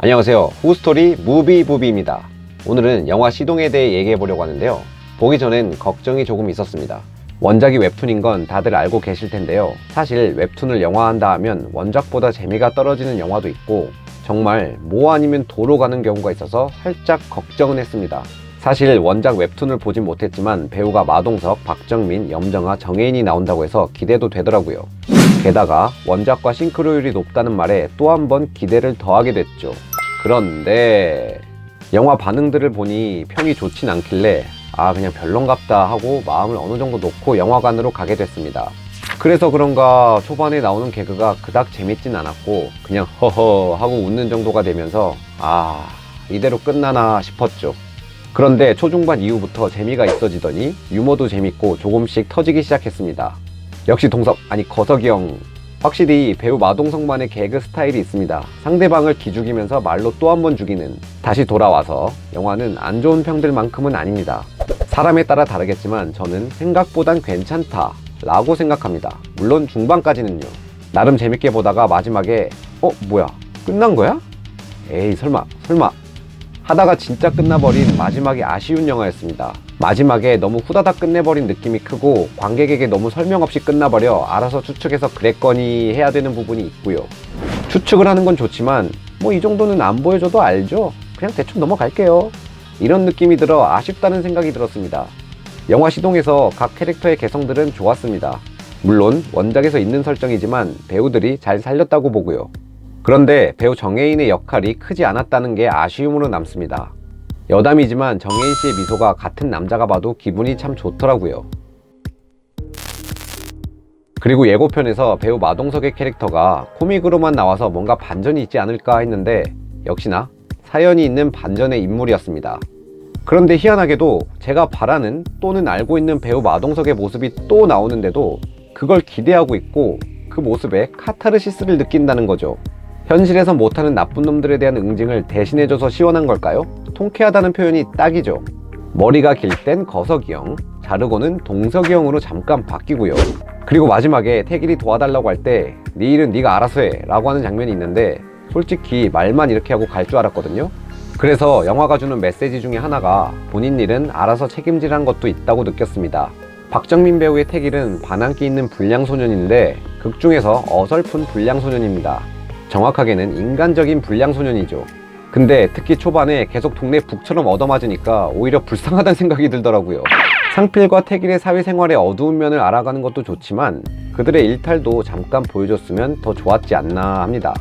안녕하세요. 후스토리 무비부비입니다. 오늘은 영화 시동에 대해 얘기해 보려고 하는데요. 보기 전엔 걱정이 조금 있었습니다. 원작이 웹툰인 건 다들 알고 계실 텐데요. 사실 웹툰을 영화한다 하면 원작보다 재미가 떨어지는 영화도 있고 정말 뭐 아니면 도로 가는 경우가 있어서 살짝 걱정은 했습니다. 사실 원작 웹툰을 보진 못했지만 배우가 마동석, 박정민, 염정아, 정혜인이 나온다고 해서 기대도 되더라고요. 게다가 원작과 싱크로율이 높다는 말에 또 한 번 기대를 더하게 됐죠. 그런데 영화 반응들을 보니 평이 좋진 않길래 아 그냥 별론갑다 하고 마음을 어느 정도 놓고 영화관으로 가게 됐습니다. 그래서 그런가 초반에 나오는 개그가 그닥 재밌진 않았고 그냥 허허 하고 웃는 정도가 되면서 아 이대로 끝나나 싶었죠. 그런데 초중반 이후부터 재미가 있어지더니 유머도 재밌고 조금씩 터지기 시작했습니다. 역시 동석 아니 거석이 형 확실히 배우 마동석만의 개그 스타일이 있습니다. 상대방을 기죽이면서 말로 또 한 번 죽이는 다시 돌아와서 영화는 안 좋은 평들만큼은 아닙니다. 사람에 따라 다르겠지만 저는 생각보단 괜찮다 라고 생각합니다. 물론 중반까지는요. 나름 재밌게 보다가 마지막에 어 뭐야 끝난 거야? 에이 설마 설마 하다가 진짜 끝나버린 마지막이 아쉬운 영화였습니다. 마지막에 너무 후다닥 끝내버린 느낌이 크고 관객에게 너무 설명 없이 끝나버려 알아서 추측해서 그랬거니 해야 되는 부분이 있고요. 추측을 하는 건 좋지만 뭐 이 정도는 안 보여줘도 알죠? 그냥 대충 넘어갈게요. 이런 느낌이 들어 아쉽다는 생각이 들었습니다. 영화 시동에서 각 캐릭터의 개성들은 좋았습니다. 물론 원작에서 있는 설정이지만 배우들이 잘 살렸다고 보고요. 그런데 배우 정혜인의 역할이 크지 않았다는 게 아쉬움으로 남습니다. 여담이지만 정혜인 씨의 미소가 같은 남자가 봐도 기분이 참 좋더라고요. 그리고 예고편에서 배우 마동석의 캐릭터가 코믹으로만 나와서 뭔가 반전이 있지 않을까 했는데 역시나 사연이 있는 반전의 인물이었습니다. 그런데 희한하게도 제가 바라는 또는 알고 있는 배우 마동석의 모습이 또 나오는데도 그걸 기대하고 있고 그 모습에 카타르시스를 느낀다는 거죠. 현실에서 못하는 나쁜 놈들에 대한 응징을 대신해줘서 시원한 걸까요? 통쾌하다는 표현이 딱이죠. 머리가 길 땐 거석이 형, 자르고는 동석이 형으로 잠깐 바뀌고요. 그리고 마지막에 태길이 도와달라고 할 때 네 일은 네가 알아서 해 라고 하는 장면이 있는데 솔직히 말만 이렇게 하고 갈 줄 알았거든요. 그래서 영화가 주는 메시지 중에 하나가 본인 일은 알아서 책임지라는 것도 있다고 느꼈습니다. 박정민 배우의 태길은 반항기 있는 불량 소년인데 극 중에서 어설픈 불량 소년입니다. 정확하게는 인간적인 불량 소년이죠. 근데 특히 초반에 계속 동네 북처럼 얻어맞으니까 오히려 불쌍하다는 생각이 들더라고요. 상필과 태길의 사회생활의 어두운 면을 알아가는 것도 좋지만 그들의 일탈도 잠깐 보여줬으면 더 좋았지 않나 합니다.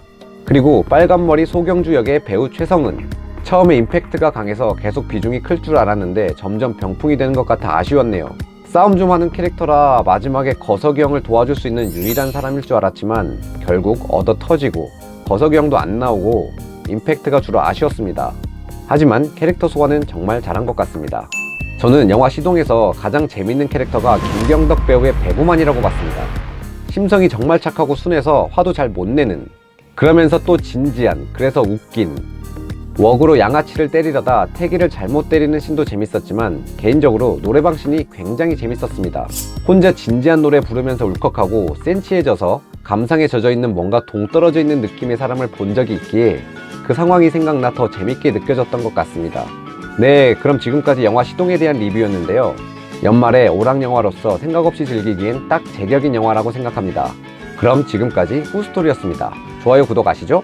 그리고 빨간머리 소경주 역의 배우 최성은 처음에 임팩트가 강해서 계속 비중이 클 줄 알았는데 점점 병풍이 되는 것 같아 아쉬웠네요. 싸움 좀 하는 캐릭터라 마지막에 거석이 형을 도와줄 수 있는 유일한 사람일 줄 알았지만 결국 얻어 터지고 거석이 형도 안 나오고 임팩트가 주로 아쉬웠습니다. 하지만 캐릭터 소화는 정말 잘한 것 같습니다. 저는 영화 시동에서 가장 재밌는 캐릭터가 김경덕 배우의 배구만이라고 봤습니다. 심성이 정말 착하고 순해서 화도 잘 못 내는 그러면서 또 진지한 그래서 웃긴 웍으로 양아치를 때리려다 태기를 잘못 때리는 신도 재밌었지만 개인적으로 노래방 신이 굉장히 재밌었습니다. 혼자 진지한 노래 부르면서 울컥하고 센치해져서 감상에 젖어 있는 뭔가 동떨어져 있는 느낌의 사람을 본 적이 있기에 그 상황이 생각나 더 재밌게 느껴졌던 것 같습니다. 네, 그럼 지금까지 영화 시동에 대한 리뷰였는데요. 연말에 오락 영화로서 생각 없이 즐기기엔 딱 제격인 영화라고 생각합니다. 그럼 지금까지 후스토리였습니다. 좋아요, 구독 아시죠?